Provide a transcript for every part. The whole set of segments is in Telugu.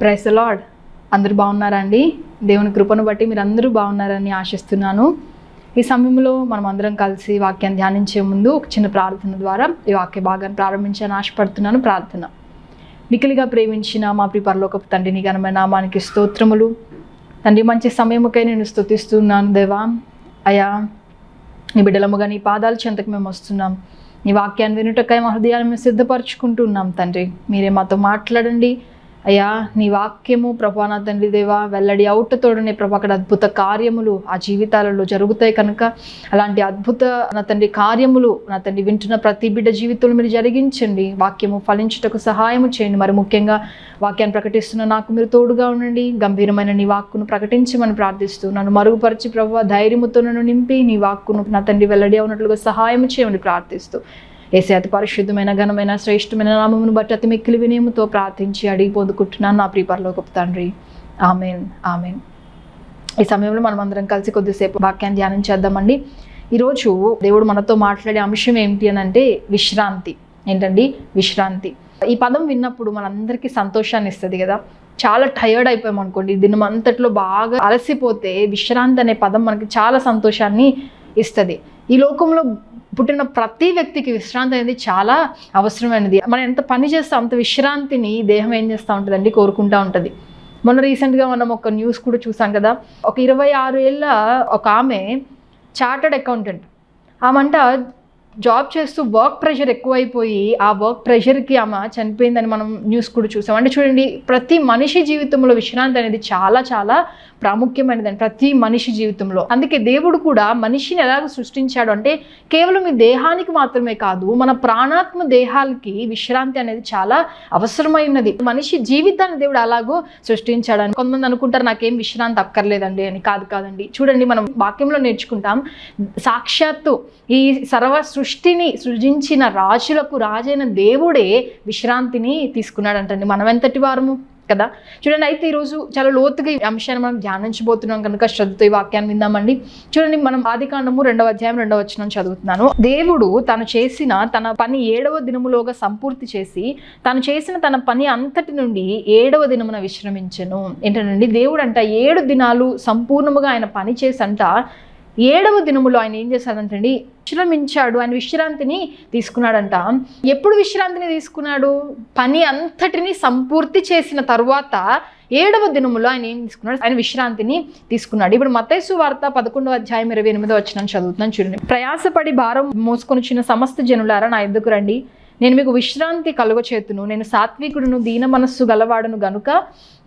Price lord. అందరూ బాగున్నారండి? దేవుని కృపను బట్టి మీరు అందరూ బాగున్నారని ఆశిస్తున్నాను. ఈ సమయంలో మనం అందరం కలిసి వాక్యాన్ని ధ్యానించే ముందు ఒక చిన్న ప్రార్థన ద్వారా ఈ వాక్య భాగాన్ని ప్రారంభించాలని ఆశపడుతున్నాను. ప్రార్థన. మికిలిగా ప్రేమించిన మా ప్రి పరలోకపు తండ్రిని ఘనమైన నామానికి స్తోత్రములు. తండ్రి మంచి సమయముకై నేను స్తుతిస్తున్నాను దేవా. అయా నీ బిడ్డలముగా నీ పాదాల చెంతకు మేము వస్తున్నాం. నీ వాక్యాన్ని వినుటకై మా హృదయాన్ని మేము సిద్ధపరచుకుంటున్నాం తండ్రి. మీరే మాతో మాట్లాడండి. అయ్యా నీ వాక్యము ప్రభా నా తండ్రి దేవా వెల్లడి అవుటతోడనే ప్రభా అక్కడ అద్భుత కార్యములు ఆ జీవితాలలో జరుగుతాయి కనుక. అలాంటి అద్భుత నా తండ్రి కార్యములు నా తండ్రి వింటున్న ప్రతి బిడ్డ జీవితంలో మీరు జరిగించండి. వాక్యము ఫలించుటకు సహాయము చేయండి. మరి ముఖ్యంగా వాక్యాన్ని ప్రకటిస్తున్న నాకు మీరు తోడుగా ఉండండి. గంభీరమైన నీ వాక్కును ప్రకటించమని ప్రార్థిస్తూ నన్ను మరుగుపరిచి ప్రభు ధైర్యముతో నన్ను నింపి నీ వాక్కును నా తండ్రి వెల్లడి అవునట్లుగా సహాయం చేయమని ప్రార్థిస్తూ. ఏసే అతి పరిశుద్ధమైన ఘనమైన శ్రేష్టమైన నామమును బట్టి అతి మిక్కిలి వినయముతో ప్రార్థించి అడిగి పొందుకుంటున్నాను నా ప్రియపరలోకపు తండ్రి. ఆమెన్. ఆమెన్. ఈ సమయంలో మనం అందరం కలిసి కొద్దిసేపు వాక్యాన్ని ధ్యానం చేద్దామండి. ఈరోజు దేవుడు మనతో మాట్లాడే అంశం ఏమిటి అని అంటే విశ్రాంతి. ఏంటండి? విశ్రాంతి. ఈ పదం విన్నప్పుడు మనందరికీ సంతోషాన్ని ఇస్తుంది కదా. చాలా టయర్డ్ అయిపోయాం అనుకోండి. దినం అంతట్లో బాగా అలసిపోతే విశ్రాంతి అనే పదం మనకి చాలా సంతోషాన్ని ఇస్తుంది. ఈ లోకంలో పుట్టిన ప్రతి వ్యక్తికి విశ్రాంతి అనేది చాలా అవసరమైనది. మనం ఎంత పని చేస్తాం అంత విశ్రాంతిని దేహం ఏం చేస్తూ ఉంటుందండి కోరుకుంటూ ఉంటుంది. మొన్న రీసెంట్గా మనం ఒక న్యూస్ కూడా చూసాం కదా ఒక ఇరవై ఆరు ఏళ్ళ ఒక ఆమె చార్టర్డ్ అకౌంటెంట్. ఆమంట జాబ్ చేస్తూ వర్క్ ప్రెషర్ ఎక్కువైపోయి ఆ వర్క్ ప్రెషర్కి ఆమె చనిపోయిందని మనం న్యూస్ కూడా చూసాం. అంటే చూడండి ప్రతి మనిషి జీవితంలో విశ్రాంతి అనేది చాలా చాలా ప్రాముఖ్యమైనదని ప్రతి మనిషి జీవితంలో. అందుకే దేవుడు కూడా మనిషిని ఎలాగ సృష్టించాడు అంటే కేవలం ఈ దేహానికి మాత్రమే కాదు మన ప్రాణాత్మ దేహాలకి విశ్రాంతి అనేది చాలా అవసరమైనది మనిషి జీవితాన్ని దేవుడు అలాగో సృష్టించాడు అని కొంతమంది అనుకుంటారు నాకేం విశ్రాంతి అక్కర్లేదండి అని. కాదు కాదండి. చూడండి మనం వాక్యంలో నేర్చుకుంటాం సాక్షాత్తు ఈ సర్వ సృష్టిని సృజించిన రాజులకు రాజైన దేవుడే విశ్రాంతిని తీసుకున్నాడంటండి. మనం ఎంతటి వారము కదా? చూడండి అయితే ఈరోజు చాలా లోతుగా ఈ అంశాన్ని మనం ధ్యానించబోతున్నాం కనుక శ్రద్ధతో ఈ వాక్యాన్ని విందామండి. చూడండి మనం ఆదికాండము రెండవ అధ్యాయం రెండవ వచనం చదువుతున్నాను. దేవుడు తను చేసిన తన పని ఏడవ దినములోగా సంపూర్తి చేసి తను చేసిన తన పని అంతటి నుండి ఏడవ దినమున విశ్రమించను. ఏంటండి దేవుడు అంట ఏడు దినాలు సంపూర్ణముగా ఆయన పని చేసంట ఏడవ దినములో ఆయన ఏం చేశాడంటండి విశ్రమించాడు. ఆయన విశ్రాంతిని తీసుకున్నాడంట. ఎప్పుడు విశ్రాంతిని తీసుకున్నాడు? పని అంతటిని సంపూర్తి చేసిన తర్వాత ఏడవ దినములో ఆయన ఏం తీసుకున్నాడు? ఆయన విశ్రాంతిని తీసుకున్నాడు. ఇప్పుడు మతైసు వార్త పదకొండవ అధ్యాయం ఇరవై ఎనిమిదో వచ్చిన చదువుతున్నాను చూడండి. ప్రయాసపడి భారం మోసుకొని వచ్చిన సమస్త జనులారా నా ఎద్దుకు రండి. నేను మీకు విశ్రాంతి కలుగచేతును. నేను సాత్వికుడును దీన మనస్సు గలవాడును గనుక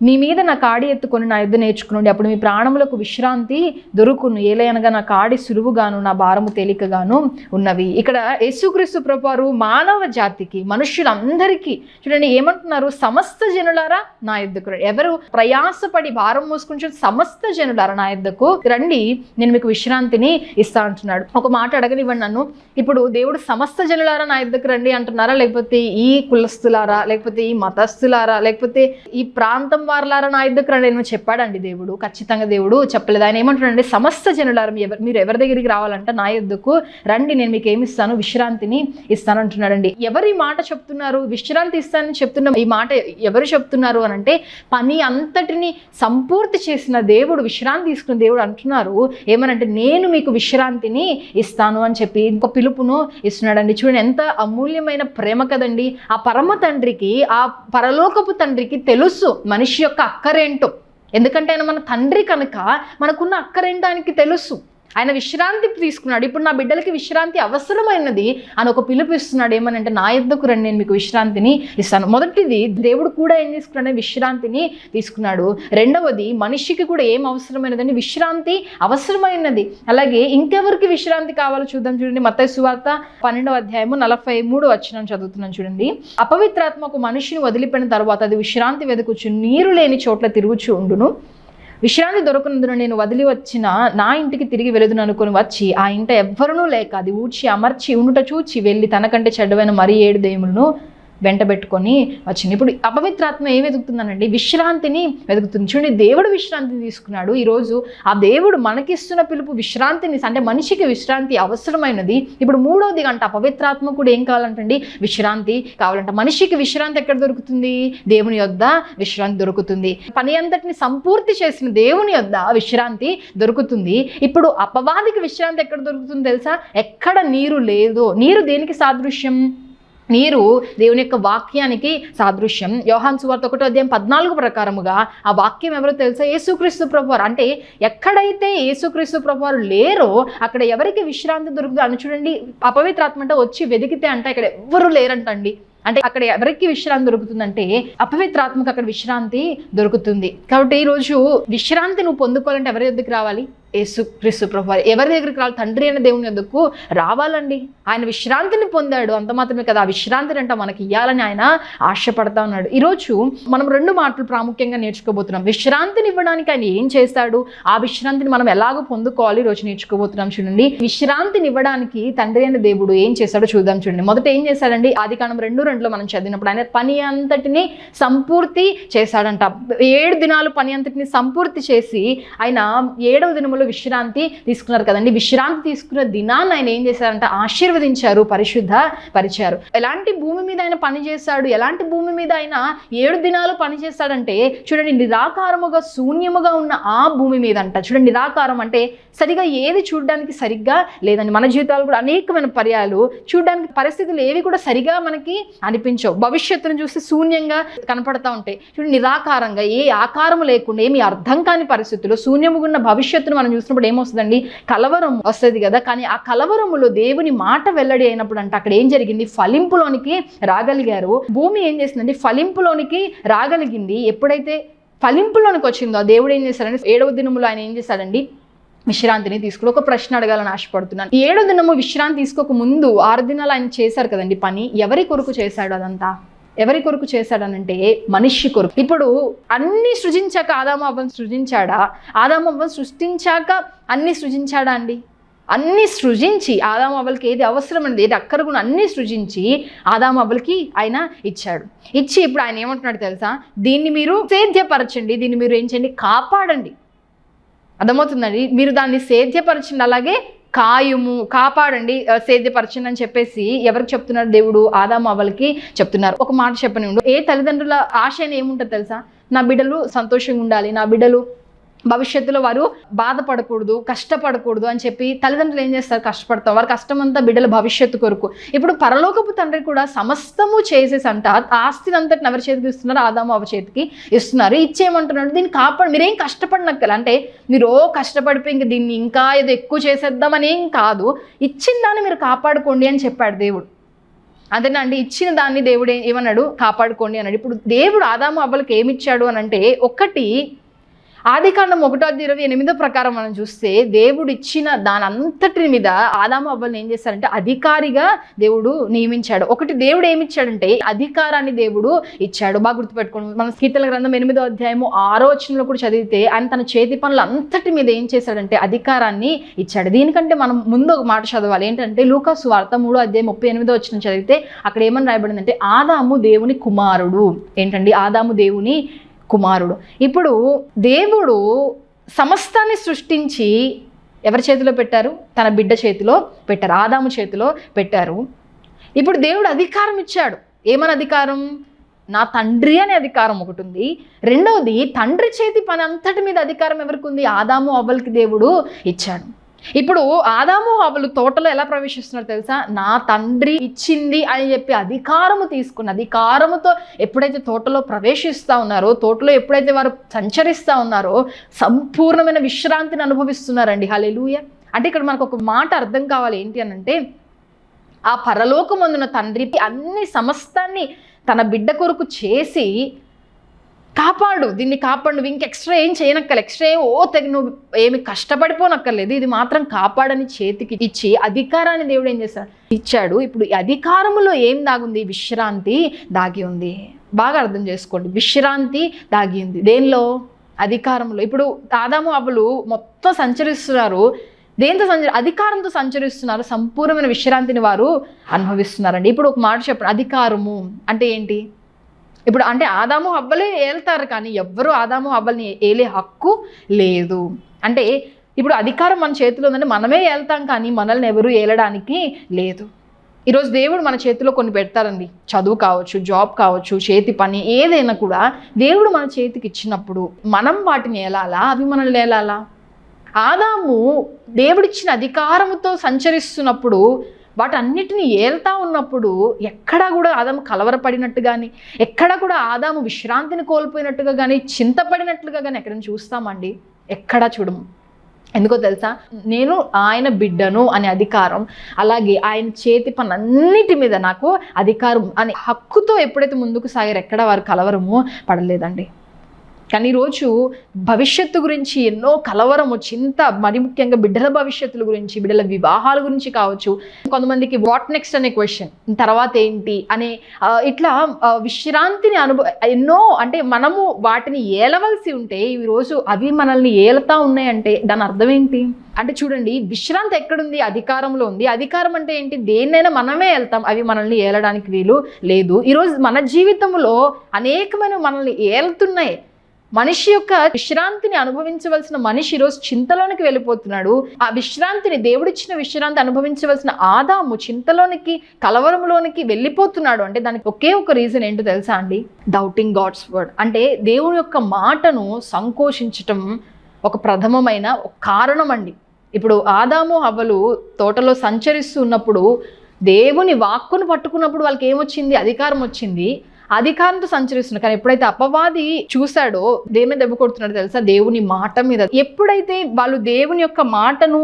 మీ మీద నా కాడి ఎత్తుకొని నా యుద్ధ నేర్చుకునండి అప్పుడు మీ ప్రాణములకు విశ్రాంతి దొరుకును. ఏలయనగా నా కాడి సులువుగాను నా భారము తేలికగాను ఉన్నవి. ఇక్కడ యేసుక్రీస్తు ప్రభువారు మానవ జాతికి మనుష్యులందరికీ చూడండి ఏమంటున్నారు? సమస్త జనులారా నా యుద్ధకు రండి. ఎవరు ప్రయాసపడి భారం మోసుకుని సమస్త జనులారా నా యుద్ధకు రండి. నేను మీకు విశ్రాంతిని ఇస్తా అంటున్నాడు. ఒక మాట అడగనివ్వండి నన్ను. ఇప్పుడు దేవుడు సమస్త జనులారా నా యుద్ధకు రండి అంటున్నారు. లేకపోతే ఈ కులస్తులారా లేకపోతే ఈ మతస్థులారా లేకపోతే ఈ ప్రాంతం వారులారా నా యుద్ధకు రండి? అని చెప్పాడండి దేవుడు ఖచ్చితంగా దేవుడు చెప్పలేదు. ఆయన ఏమంటున్నాడండి సమస్త జనులారా మీరు ఎవరి దగ్గరికి రావాలంటే నా యుద్ధకు రండి నేను మీకు ఏమిస్తాను విశ్రాంతిని ఇస్తాను అంటున్నాడండి. ఎవరు ఈ మాట చెప్తున్నారు? విశ్రాంతి ఇస్తానని చెప్తున్న ఈ మాట ఎవరు చెప్తున్నారు అని అంటే పని అంతటిని సంపూర్తి చేసిన దేవుడు విశ్రాంతి తీసుకున్న దేవుడు అంటున్నారు. ఏమనంటే నేను మీకు విశ్రాంతిని ఇస్తాను అని చెప్పి ఇంకో పిలుపును ఇస్తున్నాడండి. చూడండి ఎంత అమూల్యమైన ప్రేమ కదండి. ఆ పరమ తండ్రికి ఆ పరలోకపు తండ్రికి తెలుసు మనిషి యొక్క అక్కరేంటో. ఎందుకంటే ఆయన మన తండ్రి కనుక మనకున్న అక్కరేంటానికి తెలుసు. ఆయన విశ్రాంతి తీసుకున్నాడు. ఇప్పుడు నా బిడ్డలకి విశ్రాంతి అవసరమైనది. అని ఒక పిలుపిస్తున్నాడు ఏమనంటే నా ఎద్దకు రండి నేను మీకు విశ్రాంతిని ఇస్తాను. మొదటిది దేవుడు కూడా ఏం తీసుకున్నాడు? విశ్రాంతిని తీసుకున్నాడు. రెండవది మనిషికి కూడా ఏం అవసరమైనదని విశ్రాంతి అవసరమైనది. అలాగే ఇంకెవరికి విశ్రాంతి కావాలో చూద్దాం చూడండి. మత సువార్త పన్నెండవ అధ్యాయము నలభై మూడు వచ్చిన చదువుతున్నాను చూడండి. అపవిత్రాత్మ ఒక మనిషిని వదిలిపోయిన తర్వాత అది విశ్రాంతి వెతుకుచు నీరు లేని చోట్ల తిరుగుచు ఉండును. విశ్రాంతి దొరకనందున నేను వదిలి వచ్చిన నా ఇంటికి తిరిగి వెలుదును అనుకుని వచ్చి ఆ ఇంట ఎవ్వరునూ లేక అది ఊడ్చి అమర్చి ఉండుట చూచి వెళ్ళి తనకంటే చెడ్డవైన మరి ఏడు దేవులను వెంటబెట్టుకొని వచ్చింది. ఇప్పుడు అపవిత్రాత్మ ఏం వెతుకుతుందనండి? విశ్రాంతిని వెతుకుతుంది. చూడండి దేవుడు విశ్రాంతిని తీసుకున్నాడు. ఈరోజు ఆ దేవుడు మనకిస్తున్న పిలుపు విశ్రాంతిని అంటే మనిషికి విశ్రాంతి అవసరమైనది. ఇప్పుడు మూడవది గంట అపవిత్రాత్మ కూడా ఏం కావాలంటండి? విశ్రాంతి కావాలంట. మనిషికి విశ్రాంతి ఎక్కడ దొరుకుతుంది? దేవుని యొద్ద విశ్రాంతి దొరుకుతుంది. పని అంతటిని సంపూర్తి చేసిన దేవుని యొద్ద విశ్రాంతి దొరుకుతుంది. ఇప్పుడు అపవాదికి విశ్రాంతి ఎక్కడ దొరుకుతుంది తెలుసా? ఎక్కడ నీరు లేదో. నీరు దేనికి సాదృశ్యం? నీరు దేవుని యొక్క వాక్యానికి సాదృశ్యం. యోహాన్ సువార్త ఒకటో అధ్యాయం పద్నాలుగు ప్రకారముగా ఆ వాక్యం ఎవరో తెలుసా? యేసుక్రీస్తు ప్రభువారు. అంటే ఎక్కడైతే యేసుక్రీస్తు ప్రభువారు లేరో అక్కడ ఎవరికి విశ్రాంతి దొరుకుతుందో అని చూడండి. అపవిత్రాత్మ అంటే వచ్చి వెతికితే అంటే ఇక్కడ ఎవ్వరూ లేరంటండి. అంటే అక్కడ ఎవరికి విశ్రాంతి దొరుకుతుందంటే అపవిత్రాత్మకు అక్కడ విశ్రాంతి దొరుకుతుంది. కాబట్టి ఈరోజు విశ్రాంతి నువ్వు పొందుకోవాలంటే ఎవరి దగ్గరికి రావాలి? యేసు క్రీస్తు ప్రభు ఎవరి దగ్గరికి రావాలి? తండ్రి అయిన దేవుని ఎందుకు రావాలండి? ఆయన విశ్రాంతిని పొందాడు. అంత మాత్రమే కదా ఆ విశ్రాంతిని అంట మనకి ఇవ్వాలని ఆయన ఆశపడతా ఉన్నాడు. ఈరోజు మనం రెండు మాటలు ప్రాముఖ్యంగా నేర్చుకోబోతున్నాం. విశ్రాంతిని ఇవ్వడానికి ఆయన ఏం చేస్తాడు? ఆ విశ్రాంతిని మనం ఎలాగో పొందుకోవాలి? ఈరోజు నేర్చుకోబోతున్నాం చూడండి. విశ్రాంతిని ఇవ్వడానికి తండ్రి అయిన దేవుడు ఏం చేస్తాడో చూద్దాం చూడండి. మొదట ఏం చేశాడండి ఆది కాలం రెండు రెండులో మనం చదివినప్పుడు ఆయన పని అంతటిని సంపూర్తి చేశాడంట ఏడు దినాలు పని అంతటిని సంపూర్తి చేసి ఆయన ఏడవ దినములు విశ్రాంతి తీసుకున్నారు కదండి. విశ్రాంతి తీసుకున్న దినాన్ని ఆయన ఏం చేశారంటే? ఆశీర్వదించారు పరిశుద్ధ పరిచారు ఎలాంటి భూమి మీద ఆయన పనిచేస్తాడు ఎలాంటి భూమి మీద ఆయన ఏడు దినాలు పని చూడండి నిరాకారముగా శూన్యముగా ఉన్న ఆ భూమి మీద అంట చూడండి నిరాకారం అంటే సరిగా ఏది చూడడానికి సరిగ్గా లేదండి. మన జీవితాలు కూడా అనేకమైన పర్యాలు చూడడానికి పరిస్థితులు ఏవి కూడా సరిగా మనకి అనిపించవు. భవిష్యత్తును చూస్తే శూన్యంగా కనపడతా ఉంటాయి. చూడండి నిరాకారంగా ఏ ఆకారము లేకుండా ఏమి అర్థం కాని పరిస్థితుల్లో శూన్యముగా ఉన్న భవిష్యత్తును మనం చూసినప్పుడు ఏమొస్తుందండి? కలవరం వస్తుంది కదా? కానీ ఆ కలవరములో దేవుని మాట వెల్లడి అయినప్పుడు అంటే అక్కడ ఏం జరిగింది? ఫలింపులోనికి రాగలిగారు. భూమి ఏం చేసిందండి ఫలింపులోనికి రాగలిగింది. ఎప్పుడైతే ఫలింపులోనికి వచ్చిందో ఆ దేవుడు ఏం చేశాడండి ఏడవ దినములో ఆయన ఏం చేశాడండి? విశ్రాంతిని తీసుకుని ఒక ప్రశ్న అడగాలని ఆశపడుతున్నాను. ఏడో దినము విశ్రాంతి తీసుకోక ముందు ఆరు దినాలు ఆయన చేశారు కదండి పని? ఎవరి కొరకు చేశాడు అదంతా? ఎవరి కొరకు చేశాడనంటే మనిషి కొరకు. ఇప్పుడు అన్ని సృజించాక ఆదాము సృజించాడా? ఆదాము సృష్టించాక అన్ని సృజించాడా అండి? అన్ని సృజించి ఆదాము ఏది అవసరం అనేది ఏది అక్కర కూడా అన్ని సృజించి ఆదాము ఆయన ఇచ్చాడు. ఇచ్చి ఇప్పుడు ఆయన ఏమంటున్నాడు తెలుసా? దీన్ని మీరు సేద్యపరచండి దీన్ని మీరు ఏం చేయండి? కాపాడండి. అర్థమవుతుందండి? మీరు దాన్ని సేద్యపరచండి అలాగే కాయుము కాపాడండి సేద్యపరచండి అని చెప్పేసి ఎవరికి చెప్తున్నారు దేవుడు? ఆదాము వాళ్ళకి చెప్తున్నారు. ఒక మాట చెప్పని ఏ తల్లిదండ్రుల ఆశ ఏముంటుంది తెలుసా? నా బిడ్డలు సంతోషంగా ఉండాలి నా బిడ్డలు భవిష్యత్తులో వారు బాధపడకూడదు కష్టపడకూడదు అని చెప్పి తల్లిదండ్రులు ఏం చేస్తారు? కష్టపడతారు. వారు కష్టమంతా బిడ్డల భవిష్యత్తు కొరకు. ఇప్పుడు పరలోకపు తండ్రి కూడా సమస్తము చేసేసి అంట ఆస్తిని అంతటిని ఎవరి చేతికి ఇస్తున్నారు ఆదాము అవ చేతికి ఇస్తున్నారు. ఇచ్చేయమంటున్నాడు. దీన్ని కాపాడు. మీరేం కష్టపడినక్కల అంటే మీరు ఓ కష్టపడిపోయి ఇంక దీన్ని ఇంకా ఏదో ఎక్కువ చేసేద్దామని ఏం కాదు. ఇచ్చిన దాన్ని మీరు కాపాడుకోండి అని చెప్పాడు దేవుడు. అదేనండి ఇచ్చిన దాన్ని దేవుడు ఏమన్నాడు? కాపాడుకోండి అన్నాడు. ఇప్పుడు దేవుడు ఆదాము అవ్వలకి ఏమిచ్చాడు అని అంటే ఒకటి ఆదికాండం ఒకటో ఇరవై ఎనిమిదో ప్రకారం మనం చూస్తే దేవుడు ఇచ్చిన దాని అంతటి మీద ఆదాము అవ్వల్ని ఏం చేశారంటే అధికారిగా దేవుడు నియమించాడు. ఒకటి దేవుడు ఏమి ఇచ్చాడంటే అధికారాన్ని దేవుడు ఇచ్చాడు. బాగా గుర్తుపెట్టుకోండి. మన కీర్తన గ్రంథం ఎనిమిదో అధ్యాయము ఆరో వచనంలో కూడా చదివితే ఆయన తన చేతి పనులు అంతటి మీద ఏం చేశాడంటే అధికారాన్ని ఇచ్చాడు. దీనికంటే మనం ముందు ఒక మాట చదవాలి. ఏంటంటే లూకాసు వార్త మూడో అధ్యాయం ముప్పై ఎనిమిదో వచ్చిన చదివితే అక్కడ ఏమని రాయబడిందంటే ఆదాము దేవుని కుమారుడు. ఏంటండి? ఆదాము దేవుని కుమారుడు. ఇప్పుడు దేవుడు సమస్తాన్ని సృష్టించి ఎవరి చేతిలో పెట్టారు? తన బిడ్డ చేతిలో పెట్టారు. ఆదాము చేతిలో పెట్టారు. ఇప్పుడు దేవుడు అధికారం ఇచ్చాడు. ఏమని అధికారం? నా తండ్రి అనే అధికారం ఒకటి ఉంది. రెండవది తండ్రి చేతి పని అంతటి మీద అధికారం ఎవరికి ఉంది? ఆదాము అవ్వలకి దేవుడు ఇచ్చాడు. ఇప్పుడు ఆదాము అవ్వలు తోటలో ఎలా ప్రవేశిస్తున్నారు తెలుసా? నా తండ్రి ఇచ్చింది అని చెప్పి అధికారము తీసుకున్న అధికారముతో ఎప్పుడైతే తోటలో ప్రవేశిస్తూ ఉన్నారో తోటలో ఎప్పుడైతే వారు సంచరిస్తూ ఉన్నారో సంపూర్ణమైన విశ్రాంతిని అనుభవిస్తున్నారండి. హలెలూయ అంటే ఇక్కడ మనకు ఒక మాట అర్థం కావాలి. ఏంటి అని అంటే ఆ పరలోకమందున తండ్రికి అన్ని సమస్తాన్ని తన బిడ్డ కొరకు చేసి కాపాడు దీన్ని కాపాడు నువ్వు ఇంక ఎక్స్ట్రా ఏం చేయనక్కర్లేదు ఎక్స్ట్రా ఏం ఓ తెగ నువ్వు ఏమి కష్టపడిపోనక్కర్లేదు ఇది మాత్రం కాపాడని చేతికి ఇచ్చి అధికారాన్ని దేవుడు ఏం చేశాడు? ఇచ్చాడు. ఇప్పుడు అధికారములో ఏం దాగుంది? విశ్రాంతి దాగి ఉంది. బాగా అర్థం చేసుకోండి. విశ్రాంతి దాగి ఉంది. దేనిలో? అధికారంలో ఇప్పుడు దాదాము అవ్వలు మొత్తం సంచరిస్తున్నారు. దేంతో సంచ అధికారంతో సంచరిస్తున్నారు. సంపూర్ణమైన విశ్రాంతిని వారు అనుభవిస్తున్నారండి. ఇప్పుడు ఒక మాట చెప్పండి. అధికారము అంటే ఏంటి? ఇప్పుడు అంటే ఆదాము హబ్బలే ఏళ్తారు కానీ ఎవ్వరూ ఆదాము హవ్వల్ని ఏలే హక్కు లేదు. అంటే ఇప్పుడు అధికారం మన చేతిలో ఉందంటే మనమే ఏళ్తాం కానీ మనల్ని ఎవరు ఏలడానికి లేదు. ఈరోజు దేవుడు మన చేతిలో కొన్ని పెడతారండి. చదువు కావచ్చు జాబ్ కావచ్చు చేతి పని ఏదైనా కూడా దేవుడు మన చేతికి ఇచ్చినప్పుడు మనం వాటిని ఏలాలా? అవి మనల్ని ఏలాలా? ఆదాము దేవుడిచ్చిన అధికారముతో సంచరిస్తున్నప్పుడు వాటన్నిటిని ఏల్తా ఉన్నప్పుడు ఎక్కడా కూడా ఆదాము కలవరపడినట్టు కానీ ఎక్కడా కూడా ఆదాము విశ్రాంతిని కోల్పోయినట్టుగా కానీ చింతపడినట్లుగా కానీ ఎక్కడైనా చూస్తామండి? ఎక్కడా చూడము. ఎందుకో తెలుసా? నేను ఆయన బిడ్డను అనే అధికారం అలాగే ఆయన చేతి పనన్నిటి మీద నాకు అధికారం అనే హక్కుతో ఎప్పుడైతే ముందుకు సాగారు ఎక్కడ వారు కలవరము పడలేదండి. కానీ ఈరోజు భవిష్యత్తు గురించి ఎన్నో కలవరము చింత మరి ముఖ్యంగా బిడ్డల భవిష్యత్తుల గురించి బిడ్డల వివాహాల గురించి కావచ్చు. కొంతమందికి వాట్ నెక్స్ట్ అనే క్వశ్చన్ తర్వాత ఏంటి అనే ఇట్లా విశ్రాంతిని అనుభవ ఎన్నో అంటే మనము వాటిని ఏలవలసి ఉంటే ఈరోజు అవి మనల్ని ఏలుతా ఉన్నాయంటే దాని అర్థం ఏంటి? అంటే చూడండి విశ్రాంతి ఎక్కడుంది? అధికారంలో ఉంది. అధికారం అంటే ఏంటి? దేన్నైనా మనమే వెళ్తాం అవి మనల్ని ఏలడానికి వీలు లేదు. ఈరోజు మన జీవితంలో అనేకమైన మనల్ని ఏలుతున్నాయి. మనిషి యొక్క విశ్రాంతిని అనుభవించవలసిన మనిషి ఈరోజు చింతలోనికి వెళ్ళిపోతున్నాడు. ఆ విశ్రాంతిని దేవుడిచ్చిన విశ్రాంతి అనుభవించవలసిన ఆదాము చింతలోనికి కలవరంలోనికి వెళ్ళిపోతున్నాడు. అంటే దానికి ఒకే ఒక రీజన్ ఏంటో తెలుసా అండి? డౌటింగ్ గాడ్స్ వర్డ్ అంటే దేవుని యొక్క మాటను సంకోచించటం ఒక ప్రథమమైన ఒక కారణం అండి. ఇప్పుడు ఆదాము హవ్వలు తోటలో సంచరిస్తున్నప్పుడు దేవుని వాక్కును పట్టుకున్నప్పుడు వాళ్ళకి ఏమొచ్చింది? అధికారం వచ్చింది. అధికారంతో సంచరిస్తున్నారు కానీ ఎప్పుడైతే అపవాది చూశాడో దేని దెబ్బ కొడుతున్నాడో తెలుసా? దేవుని మాట మీద. ఎప్పుడైతే వాళ్ళు దేవుని యొక్క మాటను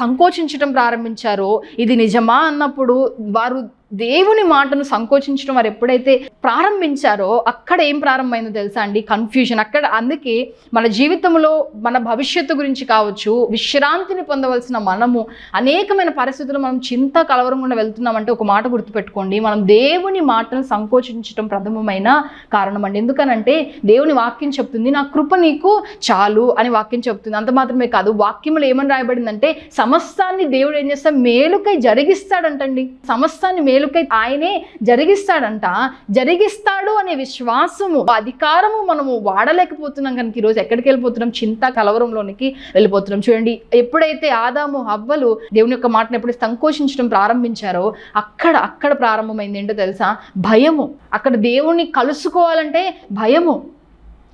సంకోచించడం ప్రారంభించారో ఇది నిజమా? అన్నప్పుడు వారు దేవుని మాటను సంకోచించడం వారు ఎప్పుడైతే ప్రారంభించారో అక్కడ ఏం ప్రారంభమైందో తెలుసా అండి? కన్ఫ్యూజన్ అక్కడ అందుకే మన జీవితంలో మన భవిష్యత్తు గురించి కావచ్చు విశ్రాంతిని పొందవలసిన మనము అనేకమైన పరిస్థితులు మనం చింత కలవరం గుండా వెళ్తున్నామంటే ఒక మాట గుర్తుపెట్టుకోండి. మనం దేవుని మాటను సంకోచించడం ప్రథమమైన కారణం అండి ఎందుకనంటే దేవుని వాక్యం చెప్తుంది నా కృప నీకు చాలు అని వాక్యం చెప్తుంది. అంత మాత్రమే కాదు వాక్యంలో ఏమని రాయబడిందంటే సమస్తాన్ని దేవుడు ఏం చేస్తా మేలుకై జరిగిస్తాడంటండి. సమస్తాన్ని మేలు మేలుకై ఆయనే జరిగిస్తాడంట. జరిగిస్తాడు అనే విశ్వాసము అధికారము మనము వాడలేకపోతున్నాం కనుక ఈరోజు ఎక్కడికి వెళ్ళిపోతున్నాం? చింత కలవరంలోనికి వెళ్ళిపోతున్నాం. చూడండి ఎప్పుడైతే ఆదాము హవ్వలు దేవుని యొక్క మాటను ఎప్పుడైతే సంకోచించడం ప్రారంభించారో అక్కడ అక్కడ ప్రారంభమైంది ఏంటో తెలుసా? భయము. అక్కడ దేవుణ్ణి కలుసుకోవాలంటే భయము.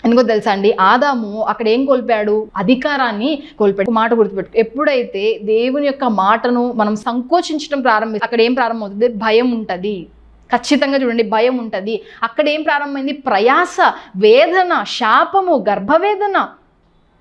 ఎందుకో తెలుసా అండి. ఆదాము అక్కడ ఏం కోల్పోయాడు? అధికారాన్ని కోల్పోయాడు. మాట గుర్తుపెట్టు ఎప్పుడైతే దేవుని యొక్క మాటను మనం సంకోచించడం ప్రారంభి అక్కడ ఏం ప్రారంభమవుతుంది? భయం ఉంటుంది. ఖచ్చితంగా చూడండి భయం ఉంటుంది. అక్కడ ఏం ప్రారంభమైంది? ప్రయాస వేదన శాపము గర్భవేదన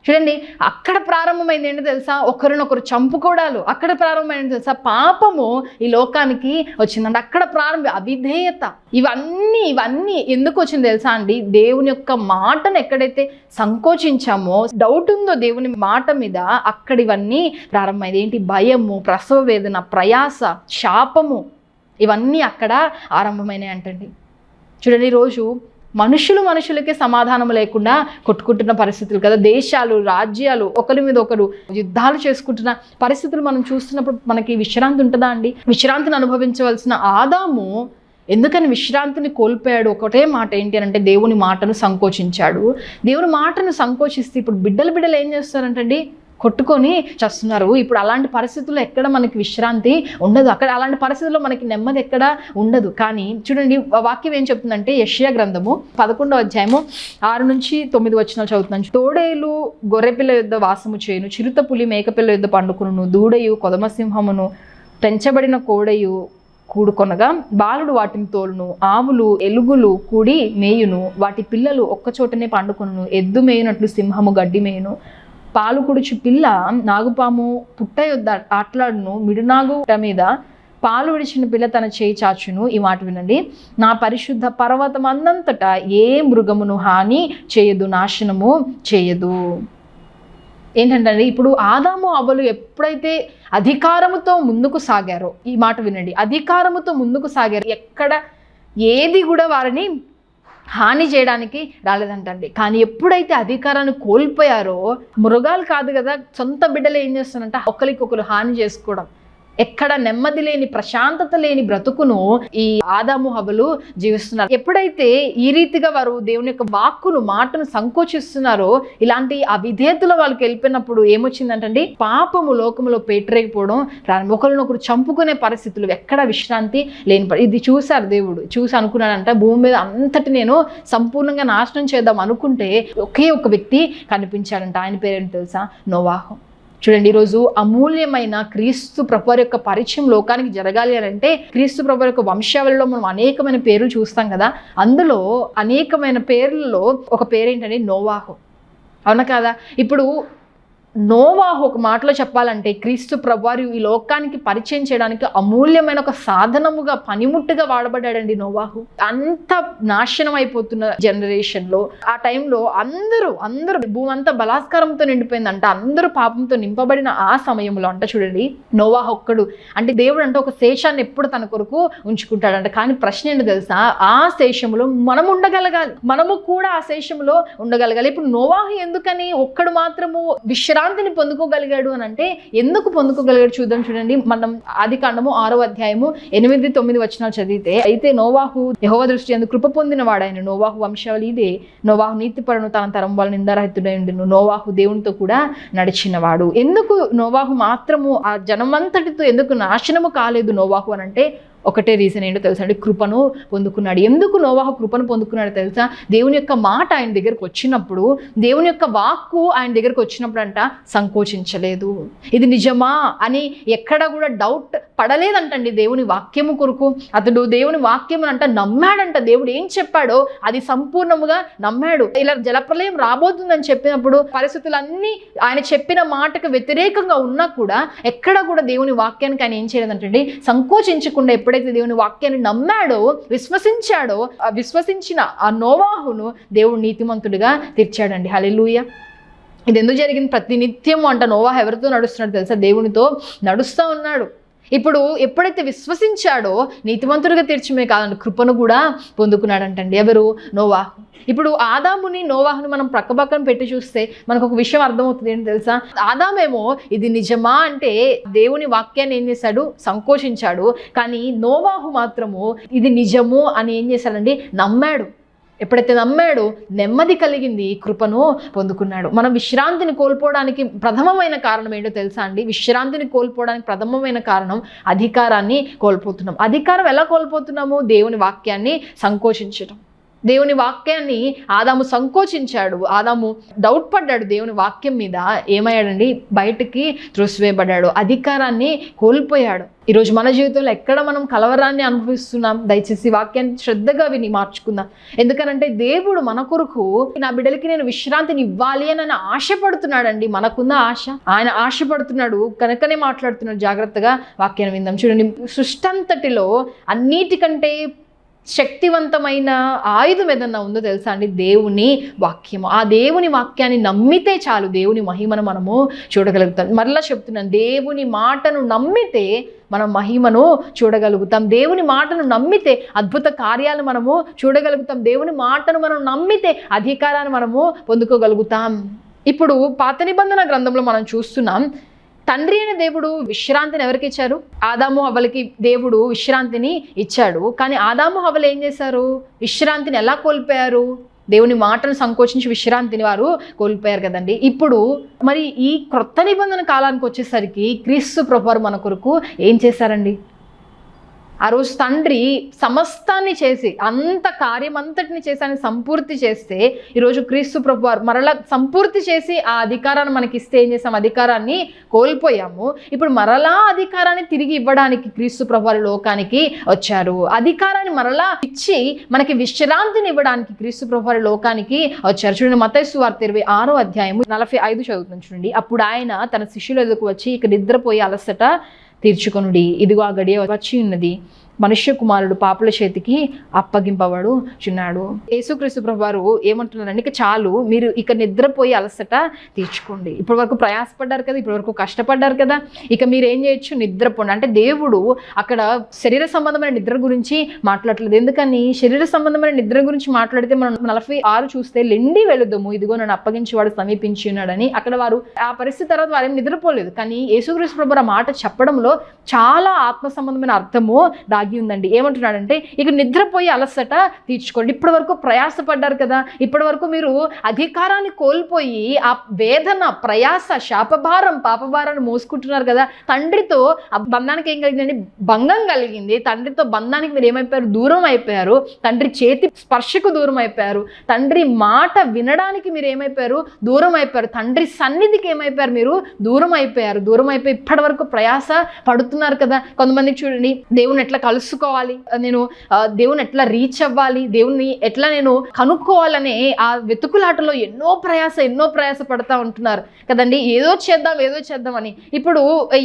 చూడండి అక్కడ ప్రారంభమైంది ఏంటో తెలుసా? ఒకరినొకరు చంపుకోవడాలు అక్కడ ప్రారంభమైంది తెలుసా? పాపము ఈ లోకానికి వచ్చిందండి అక్కడ ప్రారంభ అవిధేయత. ఇవన్నీ ఇవన్నీ ఎందుకు వచ్చింది తెలుసా అండి? దేవుని యొక్క మాటను ఎక్కడైతే సంకోచించామో డౌట్ ఉందో దేవుని మాట మీద అక్కడ ఇవన్నీ ప్రారంభమైంది. ఏంటి? భయము ప్రసవ వేదన ప్రయాస శాపము. ఇవన్నీ అక్కడ ఆరంభమైనాయి అంటండి చూడండి ఈరోజు మనుషులు మనుషులకే సమాధానం లేకుండా కొట్టుకుంటున్న పరిస్థితులు కదా. దేశాలు రాజ్యాలు ఒకరి మీద ఒకరు యుద్ధాలు చేసుకుంటున్న పరిస్థితులు మనం చూస్తున్నప్పుడు మనకి విశ్రాంతి ఉంటుందా అండి? విశ్రాంతిని అనుభవించవలసిన ఆదాము ఎందుకని విశ్రాంతిని కోల్పోయాడు? ఒకటే మాట ఏంటి అని అంటే దేవుని మాటను సంకోచించాడు. దేవుని మాటను సంకోచిస్తే ఇప్పుడు బిడ్డలు బిడ్డలు ఏం చేస్తారంటండి? కొట్టుకొని చేస్తున్నారు. ఇప్పుడు అలాంటి పరిస్థితుల్లో ఎక్కడ మనకి విశ్రాంతి ఉండదు. అక్కడ అలాంటి పరిస్థితుల్లో మనకి నెమ్మది ఎక్కడ ఉండదు. కానీ చూడండి వాక్యం ఏం చెప్తుందంటే యష్యా గ్రంథము పదకొండవ అధ్యాయము ఆరు నుంచి తొమ్మిది వచ్చిన చదువుతున్నాను. తోడేలు గొర్రెపిల్ల యుద్ధ వాసము చేయను చిరుత పులి మేకపిల్ల యుద్ధ పండుకును దూడయు కొదమసింహమును పెంచబడిన కోడయు కూడుకొనగా బాలుడు వాటిని తోలును ఆవులు ఎలుగులు కూడి మేయును వాటి పిల్లలు ఒక్కచోటనే పండుకొను ఎద్దు మేయునట్లు సింహము గడ్డి మేయును పాలు కుడుచు పిల్ల నాగుపాము పుట్ట ఆట్లాడును ఆటలాడును. మిడునాగు మీద పాలు విడిచిన పిల్ల తన చేయి చాచును. ఈ మాట వినండి. నా పరిశుద్ధ పర్వతం అందంతటా ఏ మృగమును హాని చేయదు నాశనము చేయదు. ఏంటంటే ఇప్పుడు ఆదాము అవ్వలు ఎప్పుడైతే అధికారముతో ముందుకు సాగారో ఈ మాట వినండి. అధికారముతో ముందుకు సాగారు. ఎక్కడ ఏది కూడా వారిని హాని చేయడానికి రాలేదంటండి. కానీ ఎప్పుడైతే అధికారాన్ని కోల్పోయారో మృగాలు కాదు కదా సొంత బిడ్డలు ఏం చేస్తారంటే ఒకరికొకరు హాని చేసుకోవడం. ఎక్కడ నెమ్మది లేని ప్రశాంతత లేని బ్రతుకును ఈ ఆదాము హబలు జీవిస్తున్నారు. ఎప్పుడైతే ఈ రీతిగా వారు దేవుని యొక్క వాక్కును మాటను సంకోచిస్తున్నారో ఇలాంటి అవిధేతుల వాళ్ళకి వెళ్ళిపోయినప్పుడు ఏమొచ్చిందంటండి? పాపము లోకములో పేటరేగిపోవడం ఒకరినొకరు చంపుకునే పరిస్థితులు ఎక్కడ విశ్రాంతి లేని ఇది చూశారు దేవుడు. చూసి అనుకున్నాడంట భూమి మీద అంతటి నేను సంపూర్ణంగా నాశనం చేద్దాం అనుకుంటే ఒకే ఒక వ్యక్తి కనిపించాడంట. ఆయన పేరేంటి తెలుసా? నోవాహం. చూడండి ఈరోజు అమూల్యమైన క్రీస్తు ప్రభు యొక్క పరిచయం లోకానికి జరగాలి అని అంటే క్రీస్తు ప్రభు యొక్క వంశావళిలో మనం అనేకమైన పేర్లు చూస్తాం కదా అందులో అనేకమైన పేర్లలో ఒక పేరేంటంటే నోవాహు. అవునా కదా? ఇప్పుడు నోవాహు ఒక మాటలో చెప్పాలంటే క్రీస్తు ప్రభువారు ఈ లోకానికి పరిచయం చేయడానికి అమూల్యమైన ఒక సాధనముగా పనిముట్టుగా వాడబడ్డాడండి నోవాహు. అంత నాశనం అయిపోతున్న జనరేషన్లో ఆ టైంలో అందరూ అందరూ భూమి అంతా బలాత్కారంతో నిండిపోయిందంట. అందరూ పాపంతో నింపబడిన ఆ సమయంలో అంట చూడండి నోవాహు ఒక్కడు. అంటే దేవుడు అంటే ఒక శేషాన్ని ఎప్పుడు తన కొరకు ఉంచుకుంటాడంట. కానీ ప్రశ్న ఏంటి తెలుసా? ఆ శేషంలో మనం ఉండగలగాలి. మనము కూడా ఆ శేషంలో ఉండగలగాలి. ఇప్పుడు నోవాహు ఎందుకని ఒక్కడు మాత్రము విశ్రాంతిని పొందుకోగలిగాడు అని అంటే ఎందుకు పొందుకోగలిగాడు చూద్దాం చూడండి. మనం ఆది కాండము ఆరో అధ్యాయము ఎనిమిది తొమ్మిది వచనాలు చదివితే అయితే నోవాహు యహోవ దృష్టి ఎందుకు కృప పొందిన వాడాయన నోవాహు వంశావళి ఇదే. నోవాహు నీతిపరును తన తరం వాళ్ళ నిందారహితుడై ఉండిను. నోవాహు దేవునితో కూడా నడిచినవాడు. ఎందుకు నోవాహు మాత్రము ఆ జనమంతటితో ఎందుకు నాశనము కాలేదు నోవాహు అని అంటే ఒకటే రీజన్ ఏంటో తెలుసా అంటే కృపను పొందుకున్నాడు. ఎందుకు నోవాహ కృపను పొందుకున్నాడు తెలుసా? దేవుని యొక్క మాట ఆయన దగ్గరకు వచ్చినప్పుడు దేవుని యొక్క వాక్కు ఆయన దగ్గరకు వచ్చినప్పుడు అంట సంకోచించలేదు. ఇది నిజమా అని ఎక్కడ కూడా డౌట్ పడలేదంటండి దేవుని వాక్యము కొరకు. అతడు దేవుని వాక్యం అంట నమ్మాడంట. దేవుడు ఏం చెప్పాడో అది సంపూర్ణముగా నమ్మాడు. ఇలా జలప్రలయం రాబోతుందని చెప్పినప్పుడు పరిస్థితులన్నీ ఆయన చెప్పిన మాటకు వ్యతిరేకంగా ఉన్నా కూడా ఎక్కడ కూడా దేవుని వాక్యానికి ఆయన ఏం చేయలేదంటండి? సంకోచించకుండా ఎప్పుడైతే దేవుని వాక్యాన్ని నమ్మాడో విశ్వసించాడో ఆ విశ్వసించిన ఆ నోవాహును దేవుడు నీతిమంతుడిగా తీర్చాడండి. హలెలుయ ఇది ఎందుకు జరిగింది? ప్రతినిత్యం అంట నోవాహ ఎవరితో నడుస్తున్నాడు తెలుసా? దేవునితో నడుస్తూ ఉన్నాడు. ఇప్పుడు ఎప్పుడైతే విశ్వసించాడో నీతివంతుడిగా తీర్చమే కాదని కృపను కూడా పొందుకున్నాడంటండి. ఎవరు? నోవా. ఇప్పుడు ఆదాముని నోవాహుని మనం ప్రక్కపక్కన పెట్టి చూస్తే మనకు ఒక విషయం అర్థమవుతుంది ఏంటి తెలుసా? ఆదామేమో ఇది నిజమా అంటే దేవుని వాక్యాన్ని ఏం చేశాడు? సంకోచించాడు. కానీ నోవాహు మాత్రము ఇది నిజము అని ఏం చేశాడండి? నమ్మాడు. ఎప్పుడైతే నమ్మాడో నెమ్మది కలిగింది కృపను పొందుకున్నాడు. మనం విశ్రాంతిని కోల్పోవడానికి ప్రథమమైన కారణం ఏంటో తెలుసా అండి? విశ్రాంతిని కోల్పోవడానికి ప్రథమమైన కారణం అధికారాన్ని కోల్పోతున్నాం. అధికారం ఎలా కోల్పోతున్నాము? దేవుని వాక్యాన్ని సంకోచించడం దేవుని వాక్యాన్ని ఆదాము సంకోచించాడు. ఆదాము డౌట్ పడ్డాడు దేవుని వాక్యం మీద. ఏమయ్యాడండి? బయటికి త్రోసివేయబడ్డాడు. అధికారాన్ని కోల్పోయాడు. ఈరోజు మన జీవితంలో ఎక్కడ మనం కలవరాన్ని అనుభవిస్తున్నాం? దయచేసి వాక్యాన్ని శ్రద్ధగా విని మార్చుకుందాం. ఎందుకనంటే దేవుడు మన కొరకు నా బిడ్డలకి నేను విశ్రాంతిని ఇవ్వాలి అని ఆయన ఆశపడుతున్నాడండి. మనకున్న ఆశ. ఆయన ఆశపడుతున్నాడు. కనుకనే మాట్లాడుతున్నాడు. జాగ్రత్తగా వాక్యాన్ని విందాం. చూడండి సృష్టంతటిలో అన్నిటికంటే శక్తివంతమైన ఆయుధం ఏదన్నా ఉందో తెలుసా అండి? దేవుని వాక్యము. ఆ దేవుని వాక్యాన్ని నమ్మితే చాలు. దేవుని మహిమను మనము చూడగలుగుతాం. మరలా చెప్తున్నాను. దేవుని మాటను నమ్మితే మనం మహిమను చూడగలుగుతాం. దేవుని మాటను నమ్మితే అద్భుత కార్యాలు మనము చూడగలుగుతాం. దేవుని మాటను మనం నమ్మితే అధికారాన్ని మనము పొందుకోగలుగుతాం. ఇప్పుడు పాత నిబంధన గ్రంథంలో మనం చూస్తున్నాం. తండ్రి అయిన దేవుడు విశ్రాంతిని ఎవరికి ఇచ్చారు? ఆదాము హవలకి దేవుడు విశ్రాంతిని ఇచ్చాడు. కానీ ఆదాము హవలు ఏం చేశారు? విశ్రాంతిని ఎలా కోల్పోయారు? దేవుని మాటను సంకోచించి విశ్రాంతిని వారు కోల్పోయారు కదండి. ఇప్పుడు మరి ఈ క్రొత్త నిబంధన కాలానికి వచ్చేసరికి క్రీస్తు ప్రభువారు మన కొరకు ఏం చేశారండి? ఆ రోజు తండ్రి సమస్తాన్ని చేసి అంత కార్యం అంతటిని చేసి ఆయన సంపూర్తి చేస్తే ఈరోజు క్రీస్తు ప్రభు మరలా సంపూర్తి చేసి ఆ అధికారాన్ని మనకి ఇస్తే ఏం చేసాం అధికారాన్ని కోల్పోయాము. ఇప్పుడు మరలా అధికారాన్ని తిరిగి ఇవ్వడానికి క్రీస్తు ప్రభు లోకానికి వచ్చారు. అధికారాన్ని మరలా ఇచ్చి మనకి విశ్రాంతిని ఇవ్వడానికి క్రీస్తు ప్రభు లోకానికి వచ్చారు. చూడండి మతైసు వార్త ఇరవై ఆరో అధ్యాయము నలభై ఐదు చదువుతుంది చూడండి. అప్పుడు ఆయన తన శిష్యుల ఎదుకు వచ్చి ఇక నిద్రపోయి అలసట తీర్చుకొనుడి. ఇదిగో ఆ గడియ వచ్చి ఉన్నది. మనుష్య కుమారుడు పాపుల చేతికి అప్పగింపబడు చున్నాడు. యేసుక్రీస్తు ప్రభు వారు ఏమంటున్నారంటే ఇక చాలు మీరు ఇక నిద్రపోయి అలసట తీర్చుకోండి. ఇప్పటి వరకు ప్రయాసపడ్డారు కదా ఇప్పటి వరకు కష్టపడ్డారు కదా ఇక మీరు ఏం చేయొచ్చు? నిద్రపోండి. అంటే దేవుడు అక్కడ శరీర సంబంధమైన నిద్ర గురించి మాట్లాడలేదు ఎందుకని? శరీర సంబంధమైన నిద్ర గురించి మాట్లాడితే మనం నలభై ఆరు చూస్తే లెండి వెళుదము ఇదిగో నన్ను అప్పగించేవాడు సమీపించి ఉన్నాడని. అక్కడ వారు ఆ పరిస్థితి తర్వాత వారు ఏం నిద్రపోలేదు. కానీ యేసుక్రీస్తు ప్రభు ఆ మాట చెప్పడంలో చాలా ఆత్మ సంబంధమైన అర్థము దాగి ఉందండి. ఏమంటున్నాడంటే ఇక నిద్రపోయి అలసట తీర్చుకోండి. ఇప్పటి వరకు ప్రయాసపడ్డారు కదా. ఇప్పటి వరకు మీరు అధికారాన్ని కోల్పోయి ఆ వేదన ప్రయాస శాపభారం పాపభారాన్ని మోసుకుంటున్నారు కదా. తండ్రితో ఆ బంధానికి ఏం కలిగిందండి? భంగం కలిగింది. తండ్రితో బంధానికి మీరు ఏమైపోయారు? దూరం అయిపోయారు. తండ్రి చేతి స్పర్శకు దూరం అయిపోయారు. తండ్రి మాట వినడానికి మీరు ఏమైపోయారు? దూరం అయిపోయారు. తండ్రి సన్నిధికి ఏమైపోయారు మీరు? దూరం అయిపోయారు. దూరం అయిపోయి ఇప్పటి వరకు ప్రయాస పడుతున్నారు కదా. కొంతమంది చూడండి దేవుని ఎట్లా కలుసుకోవాలి. నేను దేవుని ఎట్లా రీచ్ అవ్వాలి దేవుని ఎట్లా నేను కనుక్కోవాలనే ఆ వెతుకులాటలో ఎన్నో ప్రయాస ఎన్నో ప్రయాస పడతా ఉంటున్నారు. కదండి? ఏదో చేద్దాం ఏదో చేద్దాం అని. ఇప్పుడు